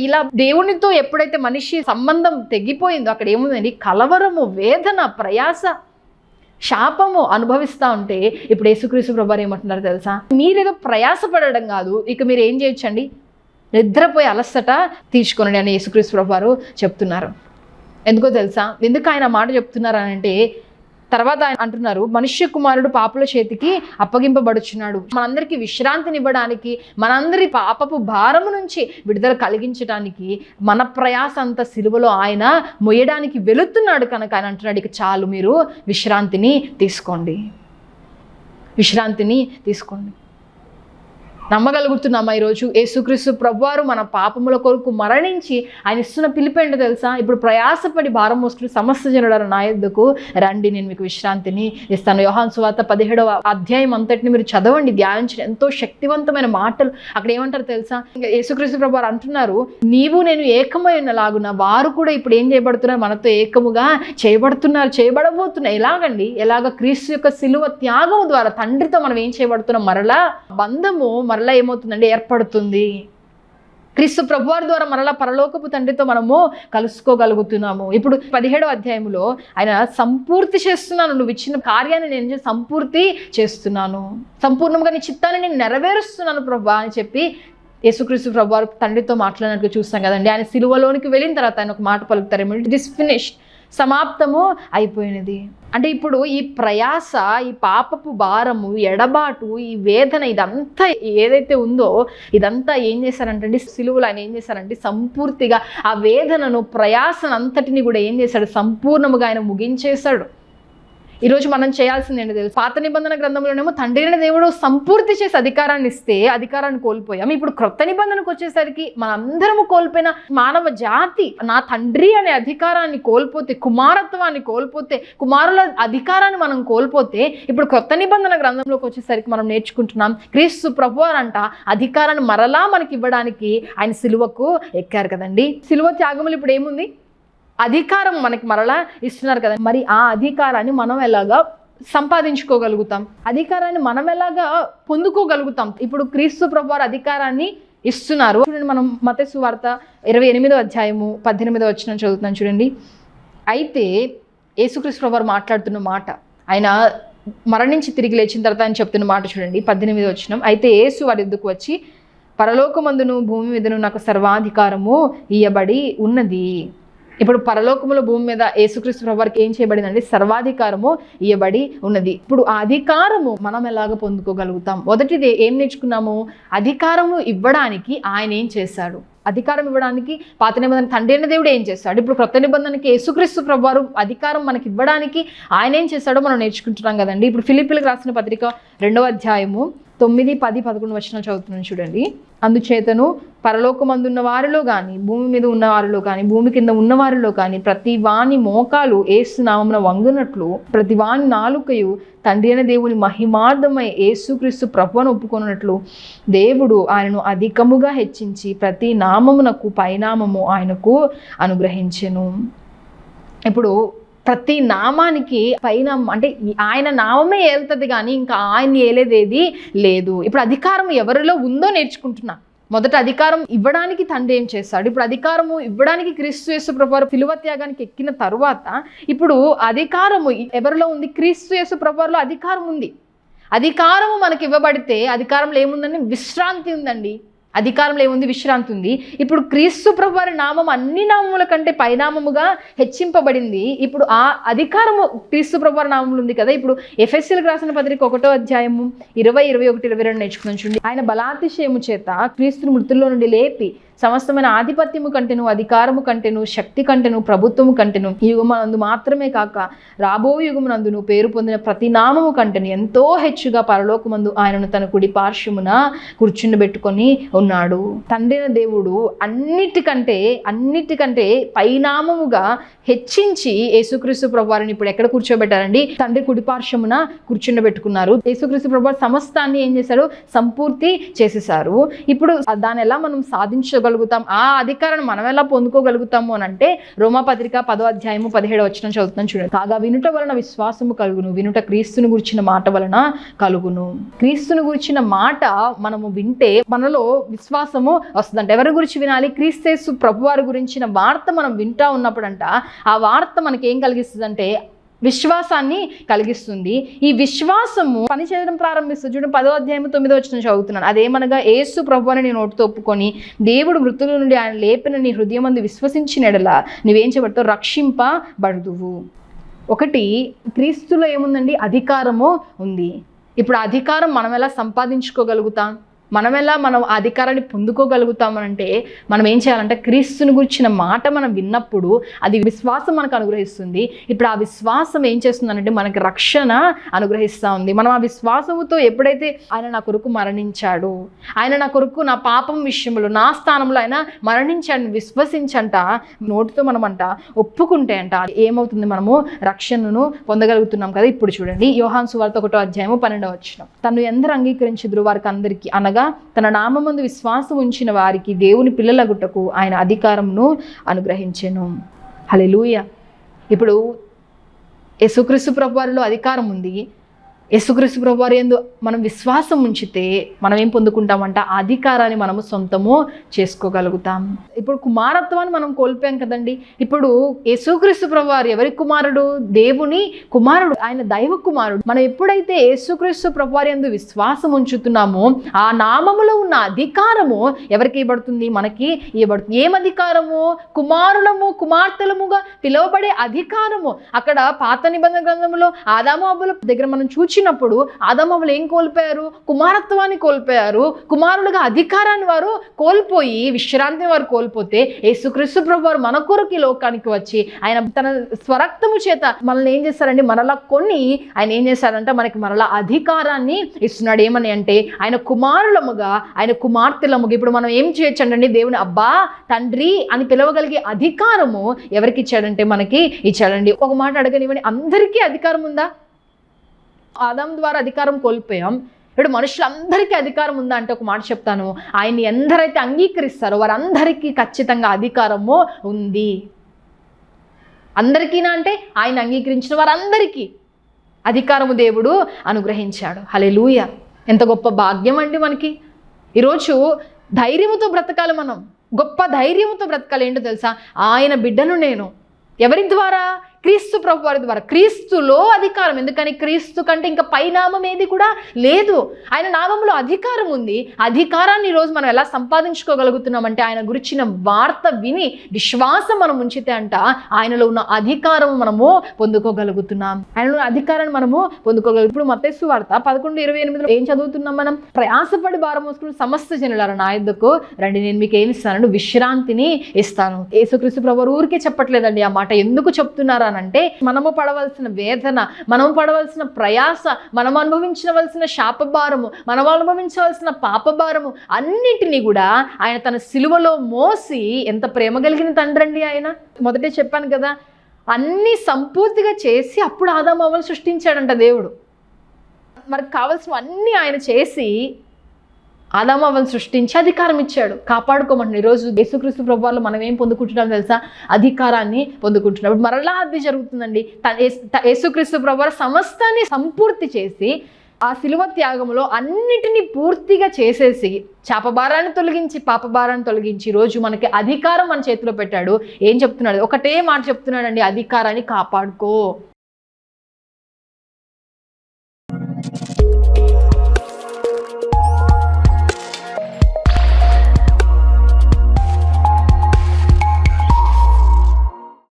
ఇలా దేవునితో ఎప్పుడైతే మనిషి సంబంధం తెగిపోయిందో అక్కడ ఏముందండి? కలవరము వేదన ప్రయాస శాపము అనుభవిస్తూ ఉంటే ఇప్పుడు యేసుక్రీసు ప్రభారు ఏమంటున్నారు తెలుసా? మీరేదో ప్రయాసపడడం కాదు. ఇక మీరు ఏం చేయొచ్చండి? నిద్రపోయి అలసట తీర్చుకోనండి అని యేసుక్రీస్తు ప్రభారు చెప్తున్నారు. ఎందుకో తెలుసా? ఎందుకు ఆయన మాట చెప్తున్నారు అని అంటే తర్వాత ఆయన అంటున్నారు మనుష్య కుమారుడు పాపుల చేతికి అప్పగింపబడుచున్నాడు. మనందరికీ విశ్రాంతినివ్వడానికి మనందరి పాపపు భారము నుంచి విడుదల కలిగించడానికి మన ప్రయాస అంత సిలువలో ఆయన మొయ్యడానికి వెళుతున్నాడు కనుక ఆయన అంటున్నాడు ఇక చాలు మీరు విశ్రాంతిని తీసుకోండి. విశ్రాంతిని తీసుకోండి. నమ్మగలుగుతున్నామా ఈరోజు? యేసుక్రీస్తు ప్రభువారు మన పాపముల కొరకు మరణించి ఆయన ఇస్తున్న పిలిపేంటో తెలుసా? ఇప్పుడు ప్రయాసపడి భారం మోసుకుని సమస్య జనుడారు నా ఎందుకు రండి నేను మీకు విశ్రాంతిని ఇస్తాను. యోహాన్ సువార్త పదిహేడవ అధ్యాయం అంతటిని మీరు చదవండి. ధ్యానించిన ఎంతో శక్తివంతమైన మాటలు. అక్కడ ఏమంటారు తెలుసా? ఇంకా యేసుక్రీస్తు ప్రభువారు అంటున్నారు నీవు నేను ఏకమై ఉన్నలాగున వారు కూడా ఇప్పుడు ఏం చేయబడుతున్నారు? మనతో ఏకముగా చేయబడుతున్నారు చేయబడబోతున్నారు. ఎలాగండి? ఎలాగ క్రీస్తు యొక్క సిలువ త్యాగం ద్వారా తండ్రితో మనం ఏం చేయబడుతున్నాం? మరలా బంధము మరలా ఏమవుతుందండి ఏర్పడుతుంది. క్రీస్తు ప్రభువారి ద్వారా మరలా పరలోకపు తండ్రితో మనము కలుసుకోగలుగుతున్నాము. ఇప్పుడు పదిహేడో అధ్యాయంలో ఆయన సంపూర్తి చేస్తున్నాను నువ్వు ఇచ్చిన కార్యాన్ని నేను సంపూర్తి చేస్తున్నాను. సంపూర్ణంగా నీ చిత్తాన్ని నేను నెరవేరుస్తున్నాను ప్రభా అని చెప్పి యేసుక్రీస్తు ప్రభువారు తండ్రితో మాట్లాడినట్టు చూస్తాం కదండి. ఆయన సిలువలోనికి వెళ్ళిన తర్వాత ఆయన ఒక మాట పలుకుతారు ఇట్ ఇస్ ఫినిష్డ్ సమాప్తము అయిపోయినది. అంటే ఇప్పుడు ఈ ప్రయాస ఈ పాపపు భారము ఎడబాటు ఈ వేదన ఇదంతా ఏదైతే ఉందో ఇదంతా ఏం చేశారంటే సిలువలు ఆయన ఏం చేశారంటే సంపూర్తిగా ఆ వేదనను ప్రయాసను అంతటిని కూడా ఏం చేశాడు? సంపూర్ణముగా ఆయన ముగించేశాడు. ఈరోజు మనం చేయాల్సింది ఏంటి తెలుసు? పాత నిబంధన గ్రంథంలోనేమో తండ్రి దేవుడు సంపూర్తి చేసి అధికారాన్ని ఇస్తే అధికారాన్ని కోల్పోయాం. ఇప్పుడు క్రొత్త నిబంధనకు వచ్చేసరికి మనందరము కోల్పోయిన మానవ జాతి నా తండ్రి అనే అధికారాన్ని కోల్పోతే కుమారత్వాన్ని కోల్పోతే కుమారుల అధికారాన్ని మనం కోల్పోతే ఇప్పుడు క్రొత్త నిబంధన గ్రంథంలోకి వచ్చేసరికి మనం నేర్చుకుంటున్నాం. క్రీస్తు ప్రభు అంట అధికారాన్ని మరలా మనకి ఇవ్వడానికి ఆయన సిలువకు ఎక్కారు కదండి. సిలువ త్యాగములు ఇప్పుడు ఏముంది? అధికారం మనకి మరలా ఇస్తున్నారు కదా. మరి ఆ అధికారాన్ని మనం ఎలాగా సంపాదించుకోగలుగుతాం? అధికారాన్ని మనం ఎలాగా పొందుకోగలుగుతాం? ఇప్పుడు క్రీస్తు ప్రభువారు అధికారాన్ని ఇస్తున్నారు. చూడండి మనం మతస్సు వార్త ఇరవై ఎనిమిదో అధ్యాయము పద్దెనిమిదో వచ్చిన చదువుతున్నాం చూడండి. అయితే యేసుక్రీస్తు ప్రభువారు మాట్లాడుతున్న మాట ఆయన మరణించి తిరిగి లేచిన తర్వాత ఆయన చెప్తున్న మాట చూడండి పద్దెనిమిది వచ్చిన అయితే యేసు వారి ఎద్దుకు వచ్చి పరలోకమందును భూమి మీదను నాకు సర్వాధికారము ఇయ్యబడి ఉన్నది. ఇప్పుడు పరలోకముల భూమి మీద యేసుక్రీస్తు ప్రభువారికి ఏం చేయబడిందండి సర్వాధికారము ఇవ్వబడి ఉన్నది. ఇప్పుడు ఆ అధికారము మనం ఎలాగ పొందుకోగలుగుతాం? మొదటిది ఏం నేర్చుకున్నాము? అధికారము ఇవ్వడానికి ఆయన ఏం చేశాడు? అధికారం ఇవ్వడానికి పాత నిబంధన తండ్రి అయిన దేవుడు ఏం చేస్తాడు ఇప్పుడు కొత్త నిబంధనకి యేసుక్రీస్తు ప్రభువారు అధికారం మనకి ఇవ్వడానికి ఆయన ఏం చేస్తాడో మనం నేర్చుకుంటున్నాం కదండి. ఇప్పుడు ఫిలిపిలకు రాసిన పత్రిక రెండవ అధ్యాయము తొమ్మిది పది పదకొండు వచనాలు చదువుతున్నాను చూడండి. అందుచేతను పరలోకమందున్న వారిలో కానీ భూమి మీద ఉన్న వారిలో కానీ భూమి కింద ఉన్న వారిలో కానీ ప్రతి వాని మోకాలు ఏసునామమున వంగునట్లు ప్రతి వాని నాలుకయు తండ్రి అయిన దేవుని మహిమార్థమై ఏసుక్రీస్తు ప్రభువను ఒప్పుకొనున్నట్లు దేవుడు ఆయనను అధికముగా హెచ్చించి ప్రతి నామమునకు పైనామము ఆయనకు అనుగ్రహించెను. ఇప్పుడు ప్రతి నామానికి పైన అంటే ఆయన నామమే ఏలుతుంది కానీ ఇంకా ఆయన్ని ఏలేదేది లేదు. ఇప్పుడు అధికారం ఎవరిలో ఉందో నేర్చుకుంటున్నా. మొదట అధికారం ఇవ్వడానికి తండ్రి ఏం చేస్తాడు? ఇప్పుడు అధికారము ఇవ్వడానికి క్రీస్తు యేసు ప్రభువారు పిలువ త్యాగానికి ఎక్కిన తరువాత ఇప్పుడు అధికారము ఎవరిలో ఉంది? క్రీస్తు యేసు ప్రభువారిలో అధికారం ఉంది. అధికారము మనకి ఇవ్వబడితే అధికారంలో ఏముందండి? విశ్రాంతి ఉందండి. అధికారంలో ఏముంది? విశ్రాంతి ఉంది. ఇప్పుడు క్రీస్తు ప్రభు వారి నామం అన్ని నామముల కంటే పైనామముగా హెచ్చింపబడింది. ఇప్పుడు ఆ అధికారము క్రీస్తు ప్రభు వారి నామములు ఉంది కదా. ఇప్పుడు ఎఫ్ఎస్సీలకు రాసిన పత్రిక ఒకటో అధ్యాయము ఇరవై ఇరవై ఒకటి ఇరవై రెండు నేర్చుకుని చూడండి. ఆయన బలాతిశయము చేత క్రీస్తుని మృతుల్లో నుండి లేపి సమస్తమైన ఆధిపత్యము కంటేను అధికారము కంటేను శక్తి కంటెను ప్రభుత్వము కంటేను ఈ యుగమనందు మాత్రమే కాక రాబో యుగమునందును పేరు పొందిన ప్రతి నామము కంటేను ఎంతో హెచ్చుగా పరలోకమందు ఆయనను తన కుడి పార్శ్వమున కూర్చుండబెట్టుకొని ఉన్నాడు. తండ్రిన దేవుడు అన్నిటికంటే అన్నిటికంటే పైనామముగా హెచ్చించి యేసుక్రీస్తు ప్రభువారిని ఇప్పుడు ఎక్కడ కూర్చోబెట్టారండి? తండ్రి కుడి పార్శ్వమున కూర్చుండబెట్టుకున్నారు. యేసుక్రీస్తు ప్రభు సమస్తాన్ని ఏం చేశారు? సంపూర్తి చేసేసారు ఇప్పుడు దాన్ని ఎలా మనం పొందుకోగలుగుతాం. ఆ అధికారాన్ని మనం ఎలా పొందుకోగలుగుతాము అని అంటే రోమాపత్రిక పదో అధ్యాయము పదిహేడు వచ్చిన చదువుతున్నాం చూడండి. కాగా వినుట వలన విశ్వాసము కలుగును వినుట క్రీస్తుని గురించిన మాట వలన కలుగును. క్రీస్తుని గురించిన మాట మనము వింటే మనలో విశ్వాసము వస్తుందంట. ఎవరి గురించి వినాలి? క్రీస్తేసు ప్రభువారి గురించిన వార్త మనం వింటా ఉన్నప్పుడంట ఆ వార్త మనకి ఏం కలిగిస్తుందంటే విశ్వాసాన్ని కలిగిస్తుంది. ఈ విశ్వాసము పనిచేయడం ప్రారంభిస్తుంది చూడండి పదో అధ్యాయం తొమ్మిదో వచ్చిన చదువుతున్నాను. అదేమనగా ఏసు ప్రభు అని నీ నోటితో ఒప్పుకొని దేవుడు మృతుల నుండి ఆయన లేపిన నీ హృదయం అందు విశ్వసించినడలా నువ్వేం చేయబడతావు? రక్షింపబడుదువు. ఒకటి క్రీస్తులో ఏముందండి? అధికారము ఉంది. ఇప్పుడు అధికారం మనం ఎలా సంపాదించుకోగలుగుతాం? మనం ఎలా మనం అధికారాన్ని పొందుకోగలుగుతామనంటే మనం ఏం చేయాలంటే క్రీస్తుని గురించిన మాట మనం విన్నప్పుడు అది విశ్వాసం మనకు అనుగ్రహిస్తుంది. ఇప్పుడు ఆ విశ్వాసం ఏం చేస్తుందంటే మనకి రక్షణ అనుగ్రహిస్తూ ఉంది. మనం ఆ విశ్వాసముతో ఎప్పుడైతే ఆయన నా కొరకు మరణించాడు ఆయన నా కొరకు నా పాపం విషయంలో నా స్థానంలో ఆయన మరణించాడు విశ్వసించంట నోటితో మనం అంట ఒప్పుకుంటే అంట ఏమవుతుంది మనము? రక్షణను పొందగలుగుతున్నాం కదా. ఇప్పుడు చూడండి యోహాన్ సువార్త ఒకటో అధ్యాయము పన్నెండవ వచ్చిన తను ఎందరు అంగీకరించదురు? వారికి అందరికీ అనగా తన నామందు విశ్వాసం ఉంచిన వారికి దేవుని పిల్లలగుటకు ఆయన అధికారమును అనుగ్రహించెను. హలెలూయ ఇప్పుడు యేసుక్రీస్తు ప్రభు వారిలో అధికారం ఉంది యేసుక్రీస్తు ప్రభువారి ఎందు మనం విశ్వాసం ఉంచితే మనం ఏం పొందుకుంటామంట? అధికారాన్ని మనము సొంతము చేసుకోగలుగుతాం. ఇప్పుడు కుమారత్వాన్ని మనం కోల్పోయాం కదండి. ఇప్పుడు యేసుక్రీస్తు ప్రభువారు ఎవరి కుమారుడు? దేవుని కుమారుడు ఆయన దైవ కుమారుడు. మనం ఎప్పుడైతే యేసుక్రీస్తు ప్రభువారి ఎందు విశ్వాసం ఉంచుతున్నామో ఆ నామములో ఉన్న అధికారము ఎవరికి ఇవ్వబడుతుంది? మనకి ఇవ్వబడుతుంది. ఏం అధికారము? కుమారులము కుమార్తెలముగా పిలువబడే అధికారము. అక్కడ పాత నిబంధన గ్రంథంలో ఆదాము అబ్బుల దగ్గర మనం చూచి చూచినప్పుడు ఆదమవులు ఏం కోల్పోయారు? కుమారత్వాన్ని కోల్పోయారు. కుమారులుగా అధికారాన్ని వారు కోల్పోయి విశ్రాంతిని వారు కోల్పోతే యేసుక్రీస్తు ప్రభు వారు మన కొరకు ఈ లోకానికి వచ్చి ఆయన తన స్వరక్తము చేత మనల్ని ఏం చేస్తారండి? మనలా కొన్ని ఆయన ఏం చేశారంటే మనకి మరలా అధికారాన్ని ఇస్తున్నాడు. ఏమని అంటే ఆయన కుమారులముగా ఆయన కుమార్తెలముగా ఇప్పుడు మనం ఏం చేయొచ్చండి దేవుని అబ్బా తండ్రి అని పిలవగలిగే అధికారము ఎవరికి ఇచ్చాడంటే మనకి ఇచ్చాడండి. ఒక మాట అడగనివ్వండి. అందరికీ అధికారం ఉందా? ఆదాం ద్వారా అధికారం కోల్పోయాం. ఇప్పుడు మనుషులందరికీ అధికారం ఉందా అంటే ఒక మాట చెప్తాను. ఆయన్ని ఎందరైతే అంగీకరిస్తారో వారందరికీ ఖచ్చితంగా అధికారము ఉంది. అందరికీనా అంటే ఆయన అంగీకరించిన వారందరికీ అధికారము దేవుడు అనుగ్రహించాడు. హలే ఎంత గొప్ప భాగ్యం అండి మనకి. ఈరోజు ధైర్యముతో బ్రతకాలి మనం. గొప్ప ధైర్యముతో బ్రతకాలి ఏంటో తెలుసా? ఆయన బిడ్డను నేను. ఎవరి ద్వారా? క్రీస్తు ప్రభు వారి ద్వారా. క్రీస్తులో అధికారం. ఎందుకని? క్రీస్తు కంటే ఇంకా పైనామం ఏది కూడా లేదు. ఆయన నామంలో అధికారం ఉంది. అధికారాన్ని ఈరోజు మనం ఎలా సంపాదించుకోగలుగుతున్నామంటే ఆయన గురించిన వార్త విని విశ్వాసం మనం ఉంచితే అంట ఆయనలో ఉన్న అధికారం మనము పొందుకోగలుగుతున్నాం. ఆయనలో అధికారాన్ని మనము పొందుకోగలుగు ఇప్పుడు మతేసు వార్త పదకొండు ఇరవై ఎనిమిదిలో ఏం చదువుతున్నాం మనం? ప్రయాసపడి భారం మోసుకుని సమస్త జనులారా నా యుద్ధకు రండి నేను మీకు ఏమి ఇస్తాను విశ్రాంతిని ఇస్తాను. యేసుక్రీస్తు ప్రభు ఊరికే చెప్పట్లేదండి ఆ మాట. ఎందుకు చెప్తున్నారా అంటే మనము పడవలసిన వేదన మనము పడవలసిన ప్రయాస మనం అనుభవించవలసిన శాపభారము మనం అనుభవించవలసిన పాపభారము అన్నిటినీ కూడా ఆయన తన సిలువలో మోసి ఎంత ప్రేమ కలిగిన తండ్రండి ఆయన? మొదటే చెప్పాను కదా అన్నీ సంపూర్తిగా చేసి అప్పుడు ఆదామవ్వలు సృష్టించాడంట దేవుడు. మనకు కావాల్సినవన్నీ ఆయన చేసి ఆదామవ్వలు సృష్టించి అధికారం ఇచ్చాడు. కాపాడుకోమంటున్నాడు ఈరోజు యేసుక్రీస్తు ప్రభువాలు మనం ఏం పొందుకుంటున్నాం తెలుసా? అధికారాన్ని పొందుకుంటున్నాం. ఇప్పుడు మరలా అది జరుగుతుందండి. త- త- యేసుక్రీస్తు ప్రభువారు సమస్తాన్ని సంపూర్తి చేసి ఆ శిలువ త్యాగంలో అన్నిటినీ పూర్తిగా చేసేసి చాపభారాన్ని తొలగించి పాపభారాన్ని తొలగించి రోజు మనకి అధికారం మన చేతిలో పెట్టాడు. ఏం చెప్తున్నాడు? ఒకటే మాట చెప్తున్నాడండి అధికారాన్ని కాపాడుకో.